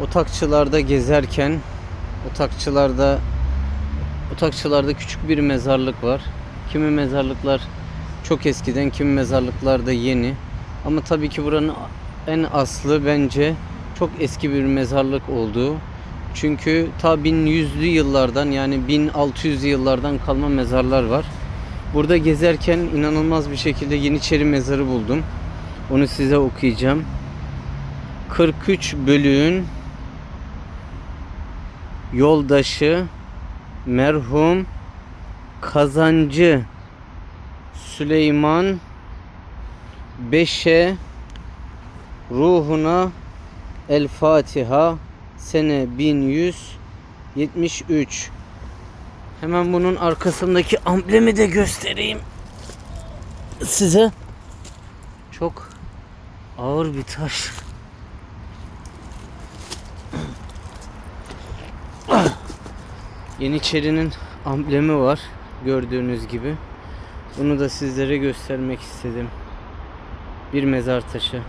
Otakçılarda gezerken otakçılarda otakçılarda küçük bir mezarlık var. Kimi mezarlıklar çok eskiden, kimi mezarlıklar da yeni. Ama tabii ki buranın en aslı bence çok eski bir mezarlık olduğu. Çünkü ta 1100'lü yıllardan yani 1600 yıllardan kalma mezarlar var. Burada gezerken inanılmaz bir şekilde Yeniçeri mezarı buldum. Onu size okuyacağım. 43 bölüğün yoldaşı merhum kazancı Süleyman Beşe ruhuna El Fatiha sene 1173 Hemen bunun arkasındaki amblemi de göstereyim size. Çok ağır bir taş. Yeniçeri'nin amblemi var gördüğünüz gibi. Bunu da sizlere göstermek istedim. Bir mezar taşı.